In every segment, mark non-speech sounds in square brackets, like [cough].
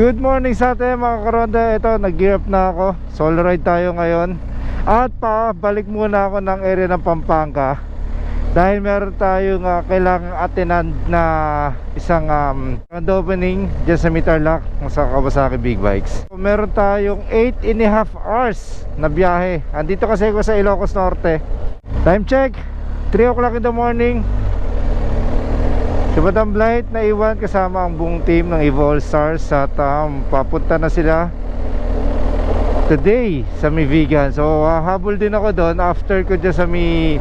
Good morning sa atin mga karonda. Ito, nag-gear up na ako. Solo ride tayo ngayon. At pa, balik muna ako ng area ng Pampanga. Dahil meron tayong uh, kailangang attendant na isang um, grand opening Diyan sa Mitarlac sa Kawasaki Big Bikes. Meron tayong 8 and a half hours na biyahe. Andito kasi ako sa Ilocos Norte. Time check. 3 o'clock in the morning Si Madam Blight na iwan kasama ang buong team ng Evo All Stars at um, papunta na sila today sa Mi Vegan. So uh, habol din ako doon after ko dyan sa Mi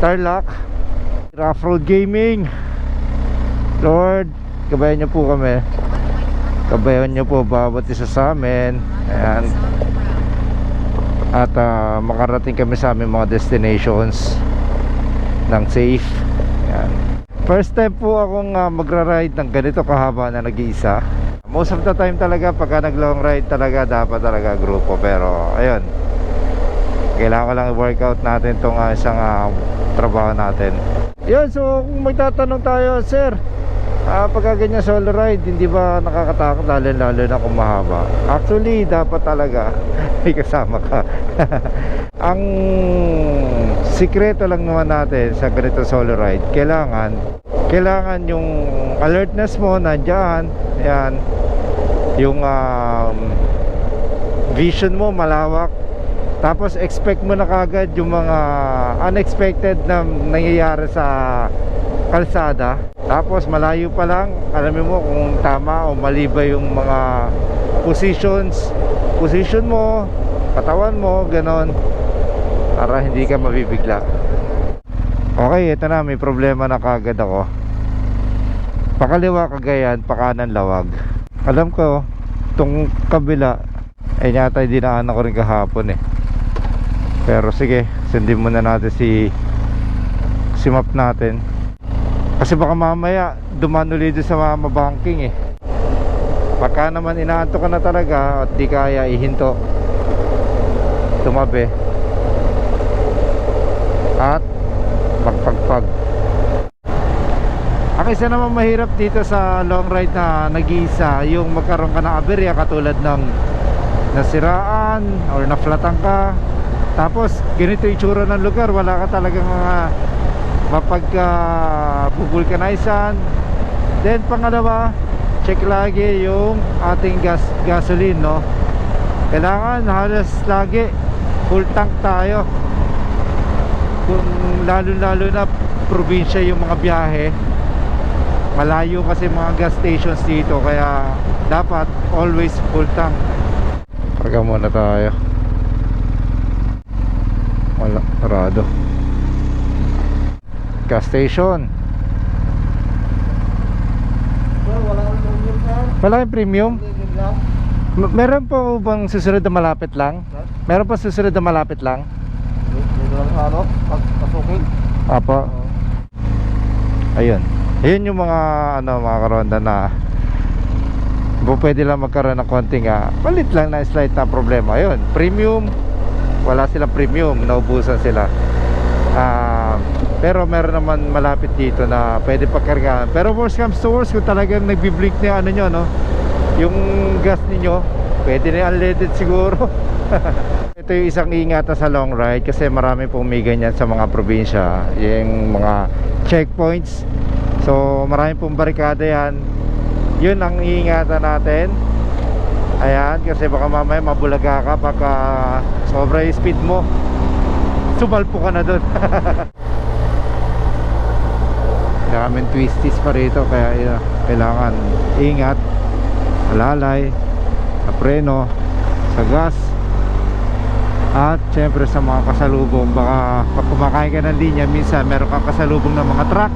Tarlac. Rough Gaming. Lord, kabayan niyo po kami. Kabayan niyo po bawat isa sa amin. Ayan. At uh, makarating kami sa aming mga destinations ng safe. Ayan. First time po akong uh, magra-ride ng ganito kahaba na nag-iisa. Most of the time talaga pagka nag-long ride talaga dapat talaga grupo pero ayun. Kailangan ko lang i-workout natin tong uh, isang uh, trabaho natin. Yun, so kung magtatanong tayo, sir, uh, pagka ganyan solo ride, hindi ba nakakatakot lalo lalo na kung mahaba? Actually, dapat talaga [laughs] may kasama ka. [laughs] Ang sikreto lang naman natin sa ganito solo ride, kailangan kailangan yung alertness mo nandiyan. Yan. Yung um, vision mo malawak. Tapos expect mo na kagad yung mga unexpected na nangyayari sa kalsada. Tapos malayo pa lang, alam mo kung tama o mali ba yung mga positions, position mo, katawan mo, ganon para hindi ka mabibigla. Okay ito na may problema na kagad ako. Pakaliwa kagayan pakanan lawag. Alam ko itong kabila ay yata dinaanan ko rin kahapon eh. Pero sige sundin muna natin si si map natin kasi baka mamaya duman ulit sa mga mabanking eh. Baka naman inaanto ka na talaga at di kaya ihinto. Tumabi. At pagpagpag ang isa naman mahirap dito sa long ride na nag-iisa yung magkaroon ka ng aberya katulad ng nasiraan or naflatan ka. Tapos ganito yung tsura ng lugar. Wala ka talagang mga mapagka bubulkanizan then pangalawa check lagi yung ating gas gasoline no? Kailangan halos lagi full tank tayo. Kung lalo lalo na probinsya yung mga biyahe malayo kasi mga gas stations dito kaya dapat always full tank. Karga muna tayo. Wala parado gas station Wala yung premium meron pa po bang susunod na malapit lang meron pa susunod na malapit lang Dito lang sa ano, pasukin. Apo. Ayun. Ayun yung mga ano mga karonda na bu pwede lang magkaroon ng konting ah, palit lang na slight na problema. Ayun, premium. Wala silang premium, naubusan sila. Ah, pero meron naman malapit dito na pwede pagkargahan. Pero worst comes to worst kung talagang nagbi-blink na ano nyo, no? Yung gas ninyo, pwede na unleaded siguro. [laughs] Ito yung isang ingatan sa long ride kasi marami pong may ganyan sa mga probinsya yung mga checkpoints so marami pong barikada yan yun ang iingatan natin ayan kasi baka mamaya mabulaga ka pagka sobra yung speed mo sumalpo ka na dun [laughs] daming twisties pa rito kaya yun, kailangan ingat alalay sa preno sa gas. At syempre sa mga kasalubong baka pag kumakain ka ng linya minsan meron kang kasalubong ng mga truck.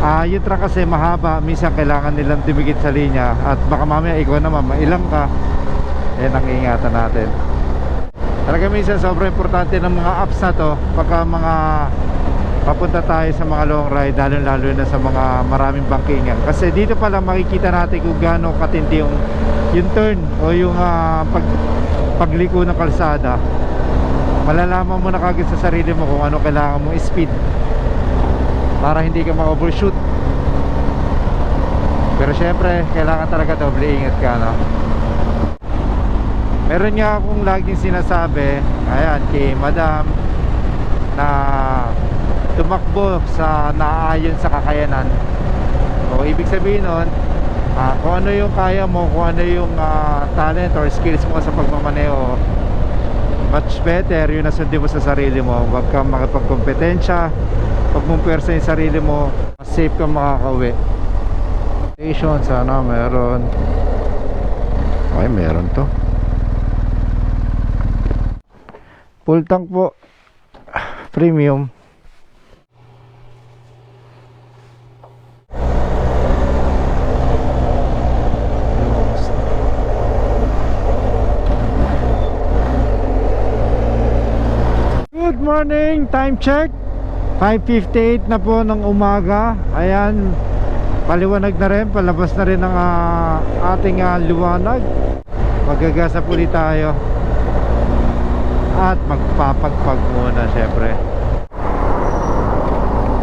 Ah yung truck kasi mahaba minsan kailangan nilang dumikit sa linya at baka mamaya ikaw naman mailang ka. Yan ang ingatan natin. Talaga minsan sobrang importante ng mga apps na to pagka mga papunta tayo sa mga long ride lalo lalo na sa mga maraming bangkingan. Kasi dito pa lang makikita natin kung gaano katindi yung yung turn o yung ah, pag pagliko ng kalsada. Malalaman mo na kagad sa sarili mo kung ano kailangan mong speed para hindi ka ma-overshoot. Pero syempre, kailangan talaga doble ingat ka, no? Meron nga akong laging sinasabi, ayan, kay madam, na tumakbo sa naayon sa kakayanan. So, ibig sabihin nun, ah, kung ano yung kaya mo, kung ano yung ah, talent or skills mo sa pagmamaneho, much better yun na sundin mo sa sarili mo. Huwag kang makipagkompetensya, huwag mong pwersa yung sarili mo, safe kang makakauwi. Station, sana meron. Ay, meron to. Full tank po. [sighs] Premium. Good morning, time check. 5.58 na po ng umaga. Ayan, paliwanag na rin, palabas na rin ang ah, ating ah, liwanag. Magagasap ulit tayo. At magpapagpag muna syempre.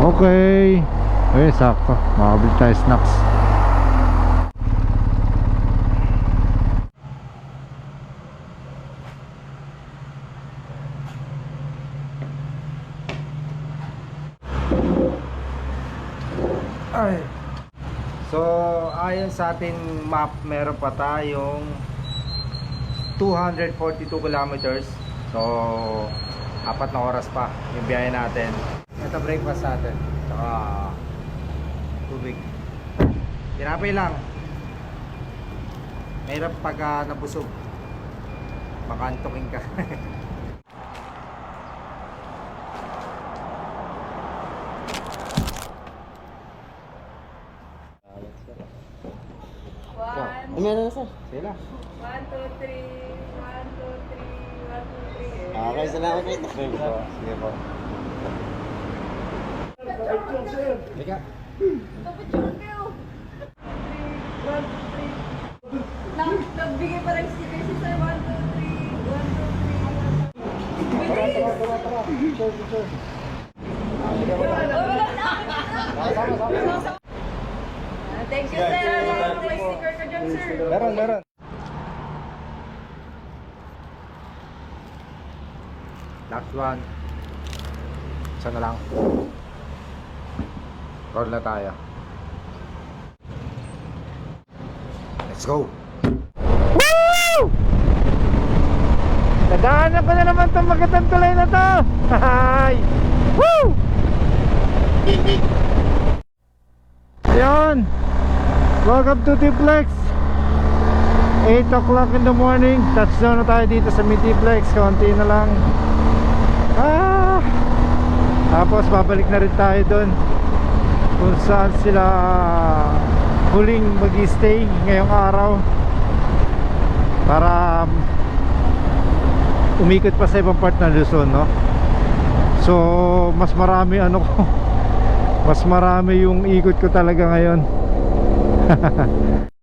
Okay. Eh, sakto, makabili tayo snacks Ay. So, ayon sa ating map, meron pa tayong 242 kilometers. So, apat na oras pa yung biyahe natin. Ito breakfast natin. Tsaka tubig. Tinapay lang. Mahirap pag ah, nabusog. Makantokin ka. [laughs] One, Ano na sir? Sila. one, two, three, one, two, three, one, two, three. Okay, salamat po. Sige po. Sige po. Nag- Nagbigay pa sticker si. One, two, three, one, two, three, one, two, three. Bilis! Oh, wala na. Ah, Thank you, sir. Meron, meron. Last one. Isa na lang. Roll na tayo. Let's go! Woo! Nadaanan ko na naman itong magandang tulay na to! Hi! Woo! Ayun! Welcome to Tiplex 8 o'clock in the morning. Touchdown na tayo dito sa Mitiplex Konti na lang. Ah! Tapos babalik na rin tayo doon Kung saan sila Huling mag stay ngayong araw. Para um, Umikot pa sa ibang part ng Luzon no? So mas marami ano ko. [laughs] Mas marami yung ikot ko talaga ngayon [laughs]